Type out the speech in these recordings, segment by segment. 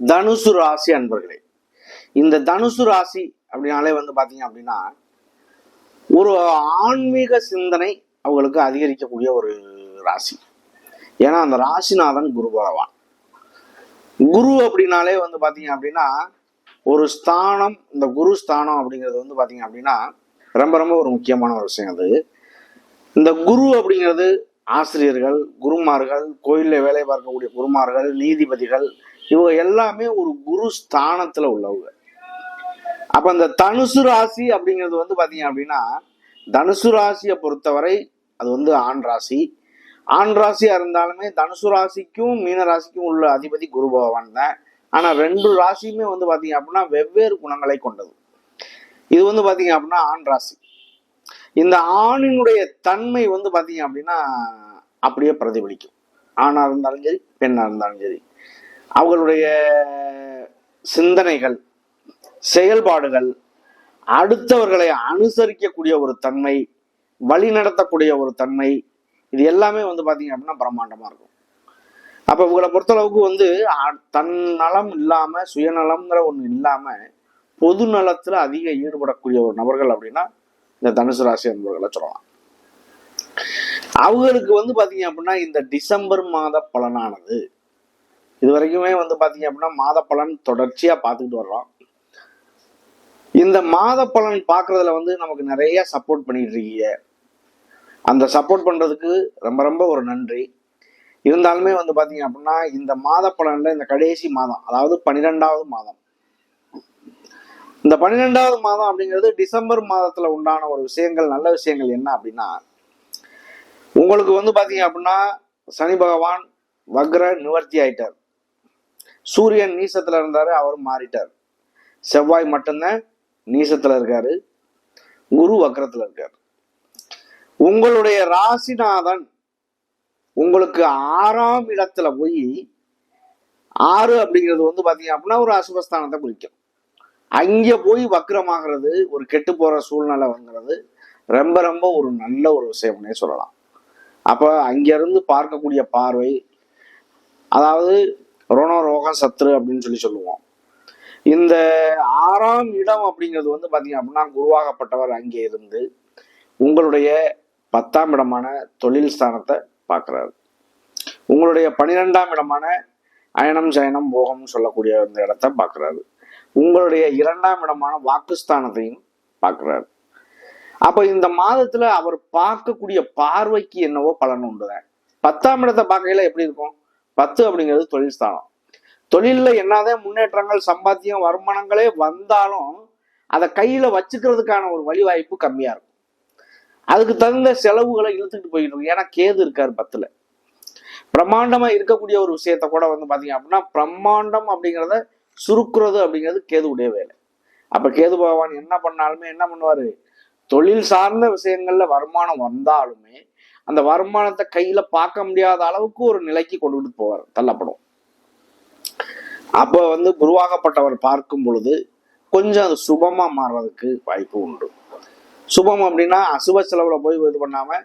தனுசு ராசி அன்பர்களே இந்த தனுசு ராசி அப்படின்னாலே வந்து பார்த்தீங்க அப்படின்னா ஒரு ஆன்மீக சிந்தனை அவங்களுக்கு அதிகரிக்கக்கூடிய ஒரு ராசி. ஏன்னா அந்த ராசிநாதன் குரு பகவான். குரு அப்படின்னாலே வந்து பார்த்தீங்க அப்படின்னா ஒரு ஸ்தானம் இந்த குரு ஸ்தானம் அப்படிங்கிறது வந்து பார்த்தீங்க அப்படின்னா ரொம்ப ரொம்ப ஒரு முக்கியமான ஒரு விஷயம் அது. இந்த குரு அப்படிங்கிறது ஆசிரியர்கள் குருமார்கள் கோயிலில் வேலை பார்க்கக்கூடிய குருமார்கள் நீதிபதிகள் இவங்க எல்லாமே ஒரு குரு ஸ்தானத்துல உள்ளவங்க. அப்ப இந்த தனுசு ராசி அப்படிங்கிறது வந்து பாத்தீங்க அப்படின்னா தனுசு ராசியை பொறுத்தவரை அது வந்து ஆண் ராசி. ஆண் ராசியா இருந்தாலுமே தனுசு ராசிக்கும் மீன ராசிக்கும் உள்ள அதிபதி குரு பகவான் தான். ஆனா ரெண்டு ராசியுமே வந்து பாத்தீங்க அப்படின்னா வெவ்வேறு குணங்களை கொண்டது. இது வந்து பாத்தீங்க அப்படின்னா ஆண் ராசி. இந்த ஆணினுடைய தன்மை வந்து பாத்தீங்க அப்படின்னா அப்படியே பிரதிபலிக்கும். ஆணா இருந்தாலும் சரி பெண்ணா இருந்தாலும் சரி. அவர்களுடைய சிந்தனைகள் செயல்பாடுகள் அடுத்தவர்களை அனுசரிக்கக்கூடிய ஒரு தன்மை வழி நடத்தக்கூடிய ஒரு தன்மை இது எல்லாமே வந்து பார்த்தீங்க அப்படின்னா பிரம்மாண்டமாக இருக்கும். அப்போ இவங்களை பொறுத்தளவுக்கு வந்து தன் நலம் இல்லாமல் சுயநலம்ங்கிற ஒன்று இல்லாமல் பொது நலத்தில் அதிக ஈடுபடக்கூடிய ஒரு நபர்கள் அப்படின்னா இந்த தனுசு ராசி என்பவர்களை சொல்லலாம். அவங்களுக்கு வந்து பார்த்தீங்க அப்படின்னா இந்த டிசம்பர் மாத பலனானது. இது வரைக்குமே வந்து பாத்தீங்க அப்படின்னா மாத பலன் தொடர்ச்சியா பார்த்துக்கிட்டு வர்றோம். இந்த மாத பலன் பார்க்கறதுல வந்து நமக்கு நிறைய சப்போர்ட் பண்ணிட்டு இருக்கீங்க. அந்த சப்போர்ட் பண்றதுக்கு ரொம்ப ரொம்ப ஒரு நன்றி. இருந்தாலுமே வந்து பாத்தீங்க அப்படின்னா இந்த மாத பலன்ல இந்த கடைசி மாதம் அதாவது பன்னிரெண்டாவது மாதம். இந்த பன்னிரெண்டாவது மாதம் அப்படிங்கிறது டிசம்பர் மாதத்துல உண்டான ஒரு விஷயங்கள் நல்ல விஷயங்கள் என்ன அப்படின்னா உங்களுக்கு வந்து பாத்தீங்க அப்படின்னா சனி பகவான் வக்ர நிவர்த்தி ஆயிட்டார். சூரியன் நீசத்துல இருந்தாரு அவரும் மாறிட்டார். செவ்வாய் மட்டும்தான் நீசத்துல இருக்காரு குரு வக்கரத்துல இருக்காரு. உங்களுடைய ராசிநாதன் உங்களுக்கு ஆறாம் இடத்துல போய் ஆறு அப்படிங்கிறது வந்து பாத்தீங்க அப்படின்னா ஒரு அசுபஸ்தானத்தை குறிக்கும். அங்கே போய் வக்கரமாகிறது ஒரு கெட்டு போற சூழ்நிலை வந்துறது ரொம்ப ரொம்ப ஒரு நல்ல ஒரு விஷயம்னே சொல்லலாம். அப்ப அங்கிருந்து பார்க்கக்கூடிய பார்வை அதாவது ரோணோ ரோக சத்ரு அப்படின்னு சொல்லி சொல்லுவோம். இந்த ஆறாம் இடம் அப்படிங்கிறது வந்து பார்த்தீங்க அப்படின்னா குருவாகப்பட்டவர் அங்கே இருந்து உங்களுடைய பத்தாம் இடமான தொழில் ஸ்தானத்தை பார்க்குறாரு. உங்களுடைய பன்னிரெண்டாம் இடமான அயனம் சயனம் போகம்னு சொல்லக்கூடிய அந்த இடத்த பார்க்குறாரு. உங்களுடைய இரண்டாம் இடமான வாக்குஸ்தானத்தையும் பார்க்குறாரு. அப்போ இந்த மாதத்தில் அவர் பார்க்கக்கூடிய பார்வைக்கு என்னவோ பலன் உண்டுதான் பத்தாம் இடத்தை பார்க்கையில எப்படி இருக்கும்? பத்து அப்படிங்கிறது தொழில் ஸ்தானம். தொழிலில் என்னதான் முன்னேற்றங்கள் சம்பாத்தியம் வருமானங்களே வந்தாலும் அதை கையில் வச்சுக்கிறதுக்கான ஒரு வழிவாய்ப்பு கம்மியாக இருக்கும். அதுக்கு தகுந்த செலவுகளை இழுத்துட்டு போயிட்டு இருக்கும். ஏன்னா கேது இருக்காரு பத்துல. பிரம்மாண்டமாக இருக்கக்கூடிய ஒரு விஷயத்த கூட வந்து பார்த்தீங்க அப்படின்னா பிரம்மாண்டம் அப்படிங்கிறத சுருக்குறது அப்படிங்கிறது கேதுவுடைய வேலை. அப்போ கேது பகவான் என்ன பண்ணாலுமே என்ன பண்ணுவார்? தொழில் சார்ந்த விஷயங்களில் வருமானம் வந்தாலுமே அந்த வருமானத்தை கையில பார்க்க முடியாத அளவுக்கு ஒரு நிலைக்கு கொண்டுட்டு போவார் தள்ளப்படும். அப்ப வந்து குருவாகப்பட்டவர் பார்க்கும் பொழுது கொஞ்சம் அது சுபமா மாறுறதுக்கு வாய்ப்பு உண்டு. சுபம் அப்படின்னா அசுப செலவுல போய் இது பண்ணாம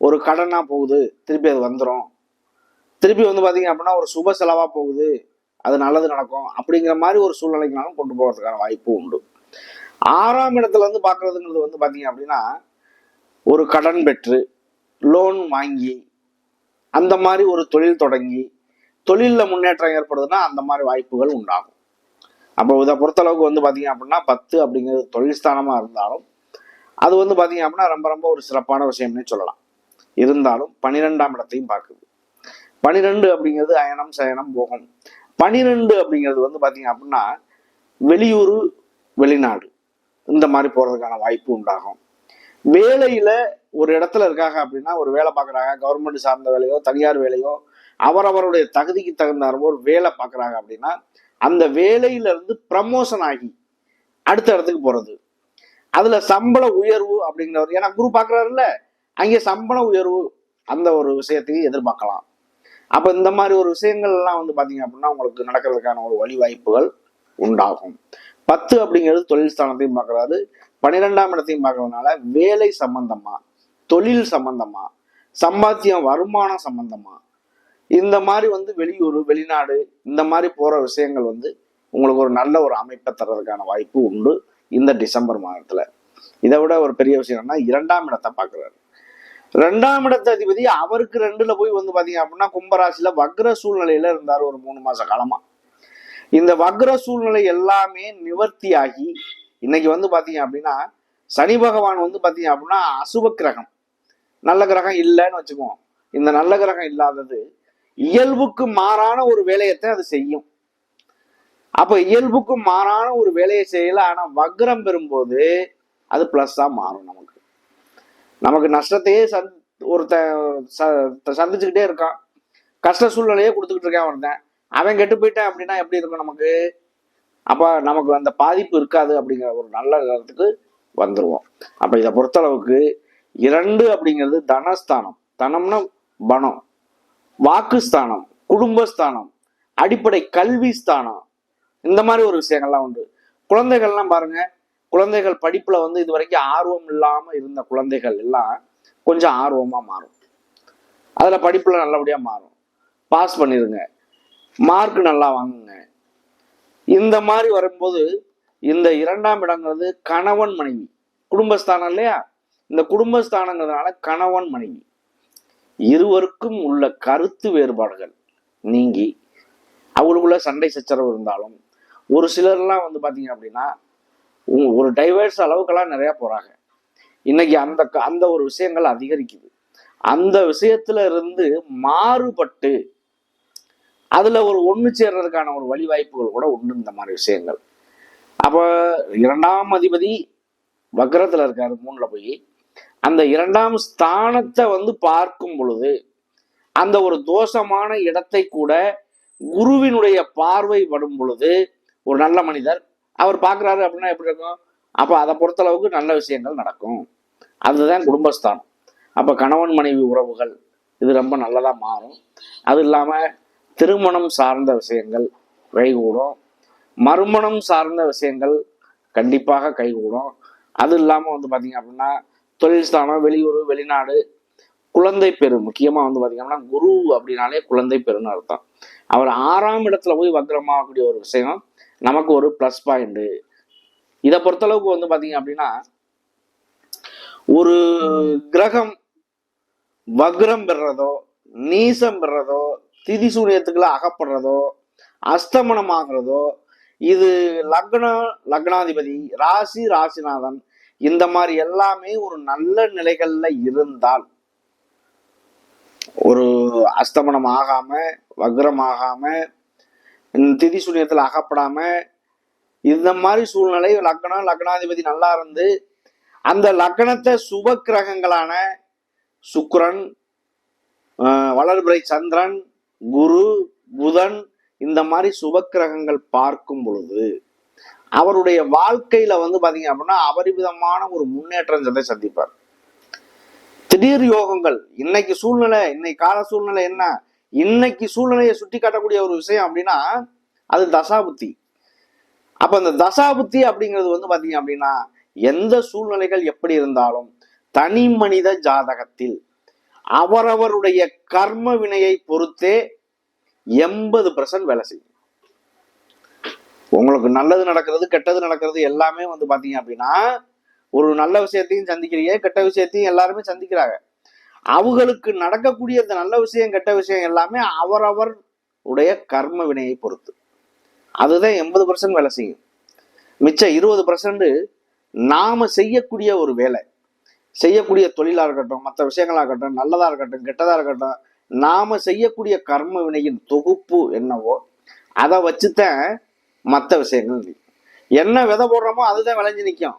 ஒரு கடனா போகுது திருப்பி அது வந்துடும் திருப்பி வந்து பாத்தீங்க அப்படின்னா ஒரு சுப செலவா போகுது அது நல்லது நடக்கும் அப்படிங்கிற மாதிரி ஒரு சூழ்நிலைக்குனாலும் கொண்டு போகிறதுக்கான வாய்ப்பு உண்டு. ஆறாம் இடத்துல வந்து பார்க்கறதுங்கிறது வந்து பாத்தீங்க அப்படின்னா ஒரு கடன் பெற்று லோன் வாங்கி அந்த மாதிரி ஒரு தொழில் தொடங்கி தொழிலில் முன்னேற்றம் ஏற்படுதுன்னா அந்த மாதிரி வாய்ப்புகள் உண்டாகும். அப்போ இதை பொறுத்தளவுக்கு வந்து பார்த்தீங்க அப்படின்னா பத்து அப்படிங்கிறது தொழில் ஸ்தானமாக இருந்தாலும் அது வந்து பார்த்தீங்க அப்படின்னா ரொம்ப ரொம்ப ஒரு சிறப்பான விஷயம்னே சொல்லலாம். இருந்தாலும் பனிரெண்டாம் இடத்தையும் பார்க்குது. பனிரெண்டு அப்படிங்கிறது அயனம் சயனம் போகம். பனிரெண்டு அப்படிங்கிறது வந்து பார்த்தீங்க அப்படின்னா வெளியூர் வெளிநாடு இந்த மாதிரி போகிறதுக்கான வாய்ப்பு உண்டாகும். வேலையில ஒரு இடத்துல இருக்காங்க அப்படின்னா ஒரு வேலை பார்க்குறாங்க கவர்மெண்ட் சார்ந்த வேலையோ தனியார் வேலையோ அவரவருடைய தகுதிக்கு தகுந்தார் ஒரு வேலை பார்க்குறாங்க அப்படின்னா அந்த வேலையில இருந்து ப்ரமோஷன் ஆகி அடுத்த இடத்துக்கு போறது. அதுல சம்பள உயர்வு அப்படிங்கிறவர் ஏன்னா குரு பார்க்குறாருல்ல அங்கே சம்பள உயர்வு அந்த ஒரு விஷயத்தையும் எதிர்பார்க்கலாம். அப்ப இந்த மாதிரி ஒரு விஷயங்கள் எல்லாம் வந்து பாத்தீங்க அப்படின்னா உங்களுக்கு நடக்கிறதுக்கான ஒரு வழி வாய்ப்புகள் உண்டாகும். பத்து அப்படிங்கிறது தொழில் ஸ்தானத்தையும் பார்க்கறாரு. பன்னிரெண்டாம் இடத்தையும் பார்க்கறதுனால வேலை சம்பந்தமா தொழில் சம்பந்தமா சம்பாத்தியம் வருமானம் சம்பந்தமா இந்த மாதிரி வந்து வெளியூர் வெளிநாடு இந்த மாதிரி போற விஷயங்கள் வந்து உங்களுக்கு ஒரு நல்ல ஒரு அமைப்பை தர்றதுக்கான வாய்ப்பு உண்டு இந்த டிசம்பர் மாதத்துல. இதை விட ஒரு பெரிய விஷயம் என்னன்னா இரண்டாம் இடத்தை பாக்குறாரு ரெண்டாம் இடத்த அதிபதி அவருக்கு ரெண்டுல போய் வந்து பாத்தீங்க அப்படின்னா கும்பராசில வக்ர சூழ்நிலையில இருந்தார் ஒரு மூணு மாச காலமா. இந்த வக்ர சூழ்நிலை எல்லாமே நிவர்த்தியாகி இன்னைக்கு வந்து பார்த்தீங்க அப்படின்னா சனி பகவான் வந்து பார்த்தீங்க அப்படின்னா அசுப கிரகம். நல்ல கிரகம் இல்லைன்னு வச்சுக்குவோம். இந்த நல்ல கிரகம் இல்லாதது இயல்புக்கு மாறான ஒரு வேலையத்தை அது செய்யும். அப்ப இயல்புக்கு மாறான ஒரு வேலையை செய்யல ஆனா வக்ரம் பெறும்போது அது ப்ளஸ்ஸாக மாறும் நமக்கு. நமக்கு நஷ்டத்தையே சந் ஒருத்த ச- சந்திச்சுக்கிட்டே இருக்கான். கஷ்ட சூழ்நிலையே கொடுத்துக்கிட்டு இருக்கேன் ஒருத்தன். அவன் கெட்டு போயிட்டான் அப்படின்னா எப்படி இருக்கும் நமக்கு? அப்போ நமக்கு அந்த பாதிப்பு இருக்காது அப்படிங்கிற ஒரு நல்ல இடத்துக்கு வந்துடுவோம் அப்போ இதை பொறுத்தளவுக்கு இரண்டு அப்படிங்கிறது தனஸ்தானம். தனம்னா பணம். வாக்குஸ்தானம் குடும்பஸ்தானம் அடிப்படை கல்வி ஸ்தானம் இந்த மாதிரி ஒரு விஷயங்கள்லாம் உண்டு. குழந்தைகள்லாம் பாருங்க குழந்தைகள் படிப்பில் வந்து இது வரைக்கும் ஆர்வம் இல்லாமல் இருந்த குழந்தைகள் எல்லாம் கொஞ்சம் ஆர்வமாக மாறும். அதில் படிப்பில் நல்லபடியாக மாறும். பாஸ் பண்ணிடுங்க மார்க் நல்லா வாங்குங்க. இந்த மாதிரி வரும்போது இந்த இரண்டாம் இடங்கிறது கணவன் மனைவி. குடும்பஸ்தானம் இல்லையா? இந்த குடும்பஸ்தானங்கிறதுனால கணவன் மனைவி. இருவருக்கும் உள்ள கருத்து வேறுபாடுகள் நீங்கி அவங்களுக்குள்ள சண்டை சச்சரவு இருந்தாலும் ஒரு சிலர்லாம் வந்து பார்த்தீங்க அப்படின்னா ஒரு டைவர்ஸ் அளவுக்கெல்லாம் நிறையா போகிறாங்க இன்னைக்கு அந்த க- அந்த ஒரு விஷயங்கள் அதிகரிக்குது. அந்த விஷயத்துல இருந்து மாறுபட்டு அதுல ஒரு ஒன்று சேர்றதுக்கான ஒரு வழிவாய்ப்புகள் கூட உண்டு இந்த மாதிரி விஷயங்கள். அப்போ இரண்டாம் அதிபதி வக்ரத்தில் இருக்காரு மூணில் போய். அந்த இரண்டாம் ஸ்தானத்தை வந்து பார்க்கும் பொழுது அந்த ஒரு தோஷமான இடத்தை கூட குருவினுடைய பார்வை படும் பொழுது ஒரு நல்ல மனிதர் அவர் பார்க்குறாரு அப்படின்னா எப்படி இருக்கும்? அப்போ அதை பொறுத்தளவுக்கு நல்ல விஷயங்கள் நடக்கும். அதுதான் குடும்பஸ்தானம். அப்போ கணவன் மனைவி உறவுகள் இது ரொம்ப நல்லதாக மாறும். அது இல்லாமல் திருமணம் சார்ந்த விஷயங்கள் கைகூடும். மறுமணம் சார்ந்த விஷயங்கள் கண்டிப்பாக கைகூடும். அது இல்லாமல் வந்து பார்த்தீங்க அப்படின்னா தொழில் ஸ்தானம் வெளியூர் வெளிநாடு குழந்தை பெரு முக்கியமாக வந்து பார்த்தீங்கன்னா குரு அப்படின்னாலே குழந்தை பெருன்னு அர்த்தம். அவர் ஆறாம் இடத்துல போய் வக்ரமாகக்கூடிய ஒரு விஷயம் நமக்கு ஒரு ப்ளஸ் பாயிண்ட் இதை பொறுத்தளவுக்கு வந்து பார்த்தீங்க அப்படின்னா ஒரு கிரகம் வக்ரம் பெறுறதோ நீசம் பெறுறதோ திதி சூனியத்துக்குள்ள அகப்படுறதோ அஸ்தமனம் ஆகிறதோ இது லக்னம் லக்னாதிபதி ராசி ராசிநாதன் இந்த மாதிரி எல்லாமே ஒரு நல்ல நிலைகள்ல இருந்தால் ஒரு அஸ்தமனம் ஆகாம வக்ரம் ஆகாம திதி சூனியத்துல அகப்படாம இந்த மாதிரி சூழ்நிலை லக்னம் லக்னாதிபதி நல்லா இருந்து அந்த லக்னத்தை சுப கிரகங்களான சுக்கிரன் வளர்பிறை சந்திரன் குரு புதன் இந்த மாதிரி சுபக்கிரகங்கள் பார்க்கும் பொழுது அவருடைய வாழ்க்கையில வந்து பாத்தீங்க அப்படின்னா அபரிவிதமான ஒரு முன்னேற்றத்தை சந்திப்பார். திடீர் யோகங்கள். இன்னைக்கு சூழ்நிலை இன்னைக்கு கால சூழ்நிலை என்ன? இன்னைக்கு சூழ்நிலையை சுட்டி காட்டக்கூடிய ஒரு விஷயம் அப்படின்னா அது தசாபுத்தி அப்ப அந்த தசாபுத்தி அப்படிங்கிறது வந்து பாத்தீங்க அப்படின்னா எந்த சூழ்நிலைகள் எப்படி இருந்தாலும் தனி மனித ஜாதகத்தில் அவரவருடைய கர்ம வினையை பொறுத்தே எண்பது பர்சன்ட் வேலை செய்யும். உங்களுக்கு நல்லது நடக்கிறது கெட்டது நடக்கிறது எல்லாமே வந்து பாத்தீங்க அப்படின்னா ஒரு நல்ல விஷயத்தையும் சந்திக்கிறீங்க கெட்ட விஷயத்தையும் எல்லாருமே சந்திக்கிறாங்க. அவங்களுக்கு நடக்கக்கூடிய இந்த நல்ல விஷயம் கெட்ட விஷயம் எல்லாமே அவரவர் உடைய கர்ம வினையை பொறுத்து. அதுதான் எண்பது பர்சன்ட் வேலை செய்யும். மிச்சம் இருபது பர்சன்ட் நாம செய்யக்கூடிய ஒரு வேலை. செய்யக்கூடிய தொழிலாக இருக்கட்டும் மற்ற விஷயங்களாக இருக்கட்டும் நல்லதாக இருக்கட்டும் கெட்டதாக இருக்கட்டும் நாம் செய்யக்கூடிய கர்ம வினையின் தொகுப்பு என்னவோ அதை வச்சுதான் மற்ற விஷயங்கள் என்ன விதை போடுறோமோ அதுதான் விளைஞ்சு நிற்கும்.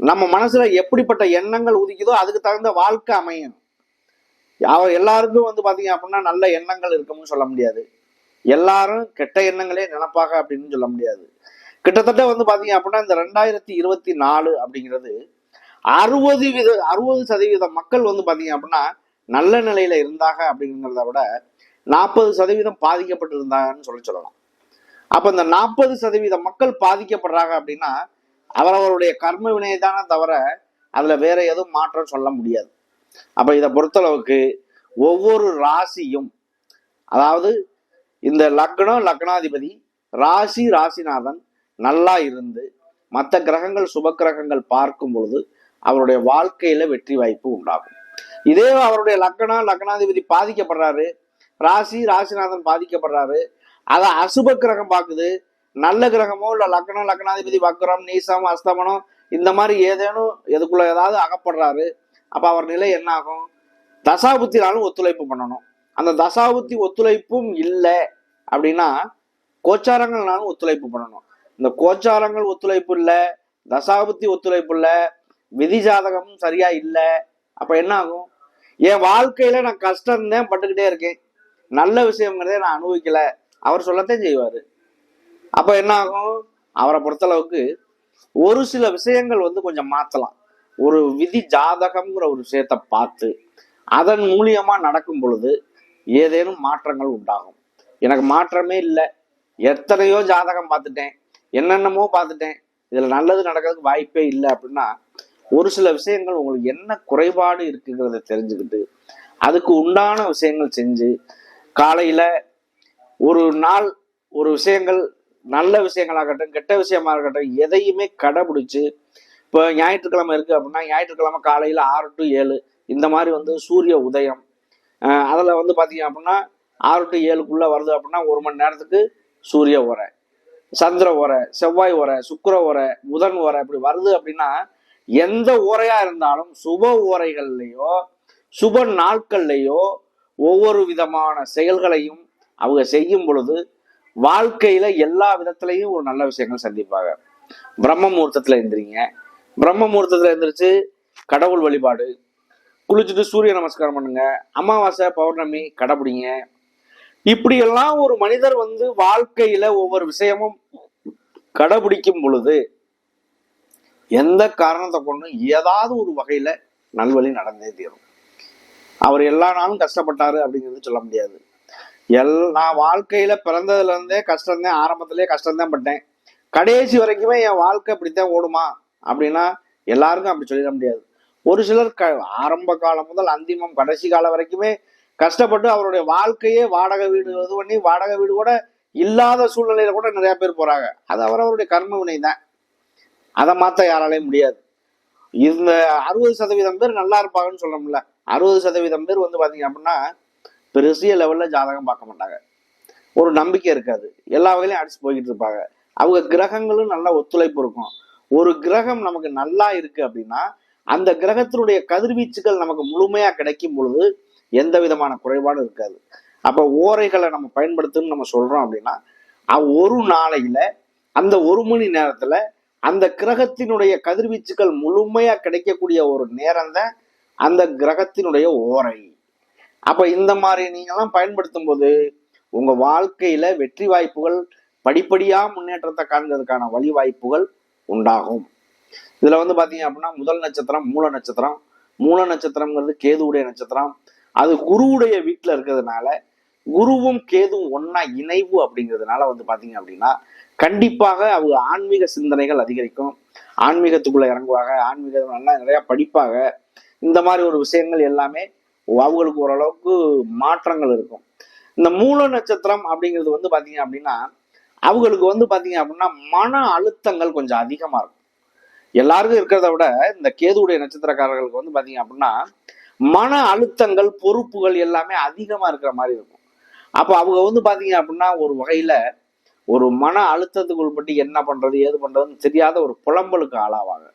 நம்ம மனசுல எப்படிப்பட்ட எண்ணங்கள் உதிக்குதோ அதுக்கு தகுந்த வாழ்க்கை அமையும் அவ எல்லாருக்கும் வந்து பாத்தீங்க அப்படின்னா நல்ல எண்ணங்கள் இருக்கும்னு சொல்ல முடியாது. எல்லாரும் கெட்ட எண்ணங்களே நினப்பாக அப்படின்னு சொல்ல முடியாது. கிட்டத்தட்ட வந்து பாத்தீங்க அப்படின்னா இந்த ரெண்டாயிரத்தி இருபத்தி நாலு அப்படிங்கிறது அறுபது வித அறுபது சதவீத மக்கள் வந்து பாத்தீங்க அப்படின்னா நல்ல நிலையில இருந்தாங்க அப்படிங்கிறத விட நாற்பது சதவீதம் பாதிக்கப்பட்டு இருந்தாங்கன்னு சொல்லி சொல்லலாம். அப்ப இந்த நாற்பது சதவீத மக்கள் பாதிக்கப்படுறாங்க அப்படின்னா அவரவருடைய கர்ம வினை தானே தவிர அதுல வேற எதுவும் மாற்றம் சொல்ல முடியாது. அப்ப இதை பொறுத்தளவுக்கு ஒவ்வொரு ராசியும் அதாவது இந்த லக்னம் லக்னாதிபதி ராசி ராசிநாதன் நல்லா இருந்து மற்ற கிரகங்கள் சுப கிரகங்கள் பார்க்கும் பொழுது அவருடைய வாழ்க்கையில வெற்றி வாய்ப்பு உண்டாகும். இதே அவருடைய லக்கணம் லக்னாதிபதி பாதிக்கப்படுறாரு. ராசி ராசிநாதன் பாதிக்கப்படுறாரு. அதை அசுப கிரகம் பார்க்குது. நல்ல கிரகமோ இல்ல லக்னம் லக்னாதிபதி வக்ரம் நீசம் அஸ்தமனம் இந்த மாதிரி ஏதேனும் எதுக்குள்ள ஏதாவது அகப்படுறாரு. அப்ப அவர் நிலை என்ன ஆகும் தசாபுத்தினாலும் ஒத்துழைப்பு பண்ணணும். அந்த தசாபுத்தி ஒத்துழைப்பும் இல்லை அப்படின்னா கோச்சாரங்கள்னாலும் ஒத்துழைப்பு பண்ணணும். இந்த கோச்சாரங்கள் ஒத்துழைப்பு இல்லை தசாபுத்தி ஒத்துழைப்பு இல்லை விதி ஜாதகமும் சரியா இல்லை. அப்ப என்ன ஆகும் என் வாழ்க்கையில நான் கஷ்டம் தான் பட்டுக்கிட்டே இருக்கேன். நல்ல விஷயங்கிறதே நான் அனுபவிக்கல. அவர் சொல்லத்தான் செய்வாரு. அப்ப என்ன ஆகும் அவரை பொறுத்தளவுக்கு ஒரு சில விஷயங்கள் வந்து கொஞ்சம் மாத்தலாம். ஒரு விதி ஜாதகம்ங்கிற ஒரு விஷயத்த பார்த்து அதன் மூலியமா நடக்கும் பொழுது ஏதேனும் மாற்றங்கள் உண்டாகும். எனக்கு மாற்றமே இல்லை. எத்தனையோ ஜாதகம் பார்த்துட்டேன். என்னென்னமோ பார்த்துட்டேன். இதுல நல்லது நடக்கிறதுக்கு வாய்ப்பே இல்லை அப்படின்னா ஒரு சில விஷயங்கள் உங்களுக்கு என்ன குறைபாடு இருக்குங்கிறத தெரிஞ்சுக்கிட்டு அதுக்கு உண்டான விஷயங்கள் செஞ்சு காலையில் ஒரு நாள் ஒரு விஷயங்கள் நல்ல விஷயங்களாகட்டும் கெட்ட விஷயமா இருக்கட்டும் எதையுமே கடைபிடிச்சு இப்போ ஞாயிற்றுக்கிழமை இருக்குது அப்படின்னா ஞாயிற்றுக்கிழமை காலையில் ஆறு டு ஏழு இந்த மாதிரி வந்து சூரிய உதயம் அதில் வந்து பார்த்தீங்க அப்படின்னா ஆறு டு ஏழுக்குள்ளே வருது அப்படின்னா ஒரு மணி நேரத்துக்கு சூரிய உரை சந்திர உரை செவ்வாய் உரை சுக்கிர உரை புதன் உரை இப்படி வருது அப்படின்னா எந்த உரையா இருந்தாலும் சுப உரைகள்லையோ சுப நாட்கள்லையோ ஒவ்வொரு விதமான செயல்களையும் அவங்க செய்யும் பொழுது வாழ்க்கையில எல்லா விதத்திலையும் ஒரு நல்ல விஷயங்கள் சந்திப்பாங்க. பிரம்ம முகூர்த்தத்துல எந்திரிங்க. பிரம்ம முகூர்த்தத்துல எந்திரிச்சு கடவுள் வழிபாடு. குளிச்சுட்டு சூரிய நமஸ்காரம் பண்ணுங்க. அமாவாசை பௌர்ணமி கடைபிடிங்க. இப்படியெல்லாம் ஒரு மனிதர் வந்து வாழ்க்கையில ஒவ்வொரு விஷயமும் கடைபிடிக்கும் பொழுது எந்த காரணத்தை கொண்டு ஏதாவது ஒரு வகையில நல்வழி நடந்தே தீரும். அவர் எல்லா நாளும் கஷ்டப்பட்டாரு அப்படிங்கிறது சொல்ல முடியாது. எல் நான் வாழ்க்கையில பிறந்ததுல இருந்தே கஷ்டம்தான் ஆரம்பத்திலே கஷ்டம்தான் பட்டேன். கடைசி வரைக்குமே என் வாழ்க்கை இப்படித்தான் ஓடுமா அப்படின்னா எல்லாருக்கும் அப்படி சொல்லிட முடியாது. ஒரு சிலர் க ஆரம்ப காலம் முதல் அந்திமம் கடைசி காலம் வரைக்குமே கஷ்டப்பட்டு அவருடைய வாழ்க்கையே வாடகை வீடு இது பண்ணி வாடகை வீடு கூட இல்லாத சூழ்நிலையில கூட நிறைய பேர் போறாங்க. அது அவரவருடைய கர்ம வினை தான் அதை மாற்ற யாராலையும் முடியாது. இந்த அறுபது சதவீதம் பேர் நல்லா இருப்பாங்கன்னு சொல்லணும்ல அறுபது சதவீதம் பேர் வந்து பார்த்தீங்க அப்படின்னா பெருசிய லெவலில் ஜாதகம் பார்க்க மாட்டாங்க. ஒரு நம்பிக்கை இருக்காது. எல்லா வகையிலையும் அடிச்சு போய்கிட்டு இருப்பாங்க. அவங்க கிரகங்களும் நல்லா ஒத்துழைப்பு இருக்கும். ஒரு கிரகம் நமக்கு நல்லா இருக்கு அப்படின்னா அந்த கிரகத்தினுடைய கதிர்வீச்சுகள் நமக்கு முழுமையாக கிடைக்கும் பொழுது எந்த விதமான குறைபாடும் இருக்காது. அப்போ ஓரைகளை நம்ம பயன்படுத்தணும்னு நம்ம சொல்கிறோம் அப்படின்னா ஒரு நாளையில் அந்த ஒரு மணி நேரத்தில் அந்த கிரகத்தினுடைய கதிர்வீச்சுகள் முழுமையா கிடைக்கக்கூடிய ஒரு நேரம் தான் அந்த கிரகத்தினுடைய ஓரை. அப்ப இந்த மாதிரி நீங்கெல்லாம் பயன்படுத்தும் போது உங்க வாழ்க்கையில வெற்றி வாய்ப்புகள் படிப்படியா முன்னேற்றத்தை காண்கிறதுக்கான வழி வாய்ப்புகள் உண்டாகும். இதுல வந்து பாத்தீங்க அப்படின்னா முதல் நட்சத்திரம் மூல நட்சத்திரம். மூல நட்சத்திரம்ங்கிறது கேதுவுடைய நட்சத்திரம். அது குருவுடைய வீட்டுல இருக்கிறதுனால குருவும் கேதுவும் ஒன்னா இணைவு அப்படிங்கிறதுனால வந்து பாத்தீங்க அப்படின்னா கண்டிப்பாக அவங்க ஆன்மீக சிந்தனைகள் அதிகரிக்கும். ஆன்மீகத்துக்குள்ள இறங்குவாங்க. ஆன்மீக நல்லா நிறையா படிப்பாங்க. இந்த மாதிரி ஒரு விஷயங்கள் எல்லாமே அவங்களுக்கு ஓரளவுக்கு மாற்றங்கள் இருக்கும். இந்த மூல நட்சத்திரம் அப்படிங்கிறது வந்து பார்த்தீங்க அப்படின்னா அவங்களுக்கு வந்து பார்த்தீங்க அப்படின்னா மன அழுத்தங்கள் கொஞ்சம் அதிகமாக இருக்கும். எல்லாருக்கும் இருக்கிறத விட இந்த கேதுவுடைய நட்சத்திரக்காரர்களுக்கு வந்து பார்த்தீங்க அப்படின்னா மன அழுத்தங்கள் பொறுப்புகள் எல்லாமே அதிகமாக இருக்கிற மாதிரி இருக்கும். அப்போ அவங்க வந்து பார்த்தீங்க அப்படின்னா ஒரு வகையில் ஒரு மன அழுத்தத்துக்கு உள்பட்டு என்ன பண்றது ஏது பண்றதுன்னு தெரியாத ஒரு புலம்பலுக்கு ஆளாவாங்க.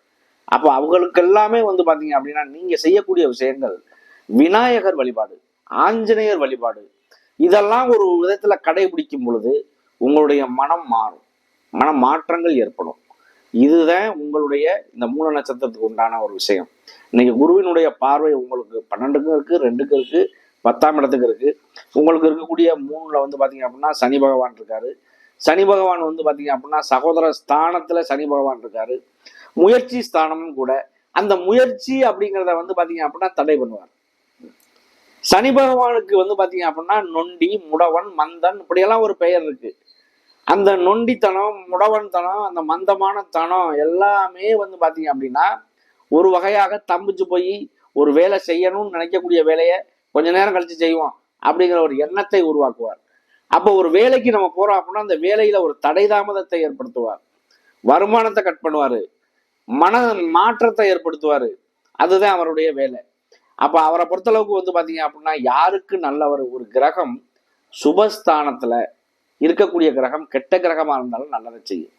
அப்போ அவங்களுக்கு எல்லாமே வந்து பாத்தீங்க அப்படின்னா நீங்க செய்யக்கூடிய விஷயங்கள் விநாயகர் வழிபாடு ஆஞ்சநேயர் வழிபாடு இதெல்லாம் ஒரு விதத்துல கடைபிடிக்கும் பொழுது உங்களுடைய மனம் மாறும். மன மாற்றங்கள் ஏற்படும். இதுதான் உங்களுடைய இந்த மூல நட்சத்திரத்துக்கு உண்டான ஒரு விஷயம். இன்னைக்கு குருவினுடைய பார்வை உங்களுக்கு பன்னெண்டுக்கும் இருக்கு ரெண்டுக்கும் இருக்கு பத்தாம் இடத்துக்கு இருக்கு. உங்களுக்கு இருக்கக்கூடிய மூணுல வந்து பாத்தீங்க அப்படின்னா சனி பகவான் இருக்காரு. சனி பகவான் வந்து பார்த்தீங்க அப்படின்னா சகோதர ஸ்தானத்தில் சனி பகவான் இருக்காரு. முயற்சி ஸ்தானமும் கூட அந்த முயற்சி அப்படிங்கிறத வந்து பார்த்தீங்க அப்படின்னா தடை பண்ணுவார். சனி பகவானுக்கு வந்து பார்த்தீங்க அப்படின்னா நொண்டி முடவன் மந்தன் இப்படியெல்லாம் ஒரு பெயர் இருக்கு. அந்த நொண்டித்தனம் முடவன் தனம் அந்த மந்தமான தனம் எல்லாமே வந்து பார்த்தீங்க அப்படின்னா ஒரு வகையாக தம்பிச்சு போய் ஒரு வேலை செய்யணும்னு நினைக்கக்கூடிய வேலையை கொஞ்ச நேரம் கழிச்சு செய்வோம் அப்படிங்கிற ஒரு எண்ணத்தை உருவாக்குவார். அப்போ ஒரு வேலைக்கு நம்ம போறோம் அப்படின்னா அந்த வேலையில ஒரு தடை தாமதத்தை ஏற்படுத்துவார். வருமானத்தை கட் பண்ணுவாரு. மன மாற்றத்தை ஏற்படுத்துவாரு. அதுதான் அவருடைய வேலை. அப்ப அவரை பொறுத்தளவுக்கு வந்து பாத்தீங்க அப்படின்னா யாருக்கு நல்லவர் ஒரு கிரகம் சுபஸ்தானத்துல இருக்கக்கூடிய கிரகம் கெட்ட கிரகமா இருந்தாலும் நல்லதை செய்யும்.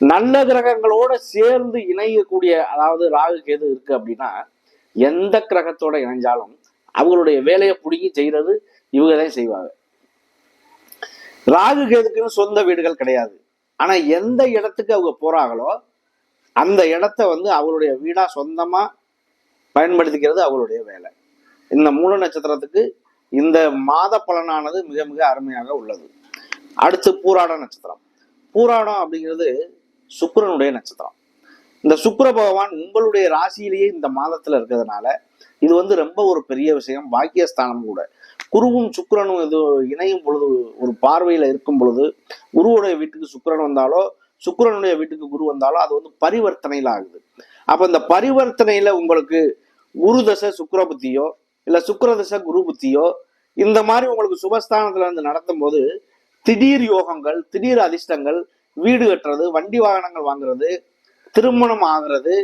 நல்ல கிரகங்களோட சேர்ந்து இணையக்கூடிய அதாவது ராகு கேது இருக்கு அப்படின்னா எந்த கிரகத்தோட இணைஞ்சாலும் அவங்களுடைய வேலையை பிடுங்கி செய்யறது இவங்க தான் செய்வாங்க. ராகு கேதுக்குன்னு சொந்த வீடுகள் கிடையாது. ஆனா எந்த இடத்துக்கு அவங்க போறாங்களோ அந்த இடத்த வந்து அவருடைய வீடா சொந்தமா பயன்படுத்திக்கிறது அவருடைய வேலை. இந்த மூல நட்சத்திரத்துக்கு இந்த மாத பலனானது மிக மிக அருமையாக உள்ளது. அடுத்து பூராட நட்சத்திரம். பூராடம் அப்படிங்கிறது சுக்கரனுடைய நட்சத்திரம். இந்த சுக்கர பகவான் உங்களுடைய ராசியிலேயே இந்த மாதத்துல இருக்கிறதுனால இது வந்து ரொம்ப ஒரு பெரிய விஷயம். பாக்கியஸ்தானம் கூட. குருவும் சுக்கரனும் இது இணையும் பொழுது ஒரு பார்வையில இருக்கும் பொழுது குருவுடைய வீட்டுக்கு சுக்கரன் வந்தாலோ சுக்கரனுடைய வீட்டுக்கு குரு வந்தாலோ அது வந்து பரிவர்த்தனையில ஆகுது. அப்ப இந்த பரிவர்த்தனையில உங்களுக்கு குரு தசை சுக்கர புத்தியோ இல்ல சுக்கர தசை குரு புத்தியோ இந்த மாதிரி உங்களுக்கு சுபஸ்தானத்துல இருந்து நடத்தும் போது திடீர் யோகங்கள் திடீர் அதிர்ஷ்டங்கள் வீடு கட்டுறது வண்டி வாகனங்கள் வாங்குறது திருமணம் ஆகுறது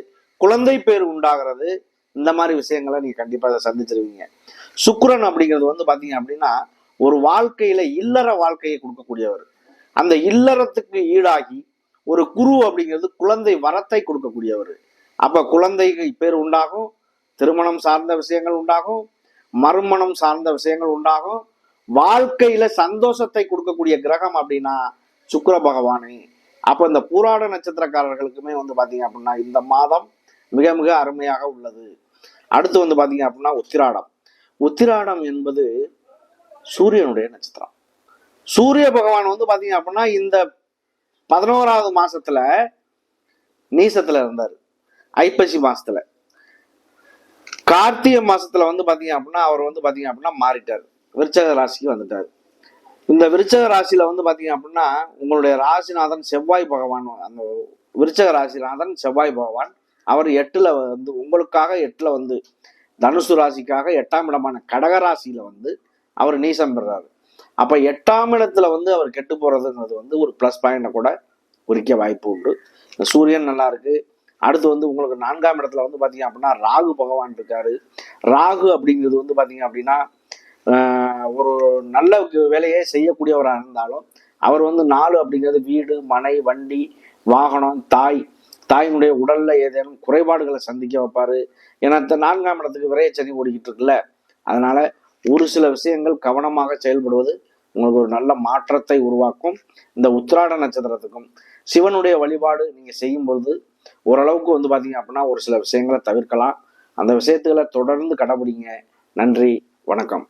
குழந்தை பேர் உண்டாகிறது இந்த மாதிரி விஷயங்களை நீங்க கண்டிப்பா சந்திச்சிருவீங்க. சுக்கரன் அப்படிங்கிறது வந்து பார்த்தீங்க அப்படின்னா ஒரு வாழ்க்கையில இல்லற வாழ்க்கையை கொடுக்கக்கூடியவர். அந்த இல்லறத்துக்கு ஈடாகி ஒரு குரு அப்படிங்கிறது குழந்தை வரத்தை கொடுக்கக்கூடியவர். அப்ப குழந்தை பேர் உண்டாகும் திருமணம் சார்ந்த விஷயங்கள் உண்டாகும் மறுமணம் சார்ந்த விஷயங்கள் உண்டாகும். வாழ்க்கையில சந்தோஷத்தை கொடுக்கக்கூடிய கிரகம் அப்படின்னா சுக்கர பகவானே. அப்ப இந்த பூராட நட்சத்திரக்காரர்களுக்குமே வந்து பாத்தீங்க அப்படின்னா இந்த மாதம் மிக மிக அருமையாக உள்ளது. அடுத்து வந்து பாத்தீங்க அப்படின்னா உத்திராடம். உத்திராடம் என்பது சூரியனுடைய நட்சத்திரம். சூரிய பகவான் வந்து பாத்தீங்க அப்படின்னா இந்த பதினோராவது மாசத்துல நீசத்துல இருந்தார். ஐப்பசி மாசத்துல. கார்த்திகை மாசத்துல வந்து பாத்தீங்க அப்படின்னா அவர் வந்து பாத்தீங்க அப்படின்னா மாறிட்டார். விருச்சக ராசிக்கு வந்துட்டார். இந்த விருச்சக ராசியில வந்து பாத்தீங்க அப்படின்னா உங்களுடைய ராசிநாதன் செவ்வாய் பகவான் அந்த விருச்சக ராசிநாதன் செவ்வாய் பகவான் அவர் எட்டுல வந்து உங்களுக்காக எட்டுல வந்து தனுசு ராசிக்காக எட்டாம் இடமான கடக ராசியில வந்து அவர் நீசம் பெறாரு. அப்ப எட்டாம் இடத்துல வந்து அவர் கெட்டு போறதுங்கிறது வந்து ஒரு ப்ளஸ் பாயிண்ட கூட குறிக்க வாய்ப்பு உண்டு. இந்த சூரியன் நல்லா இருக்கு. அடுத்து வந்து உங்களுக்கு நான்காம் இடத்துல வந்து பாத்தீங்க அப்படின்னா ராகு பகவான் இருக்காரு. ராகு அப்படிங்கிறது வந்து பாத்தீங்க அப்படின்னா ஆஹ், ஒரு நல்ல வேலையை செய்யக்கூடியவராக இருந்தாலும் அவர் வந்து நாலு அப்படிங்கிறது வீடு மனை வண்டி வாகனம் தாய். தாயினுடைய உடல்ல ஏதேனும் குறைபாடுகளை சந்திக்க வைப்பாரு. ஏன்னா இந்த நான்காம் இடத்துக்கு விரையச்சனி ஓடிக்கிட்டு இருக்குல்ல. அதனால ஒரு சில விஷயங்கள் கவனமாக செயல்படுவது உங்களுக்கு ஒரு நல்ல மாற்றத்தை உருவாக்கும். இந்த உத்திராட நட்சத்திரத்துக்கும் சிவனுடைய வழிபாடு நீங்க செய்யும்பொழுது ஓரளவுக்கு வந்து பாத்தீங்க அப்படின்னா ஒரு சில விஷயங்களை தவிர்க்கலாம். அந்த விஷயத்துகளை தொடர்ந்து கடைபிடிங்க. நன்றி வணக்கம்.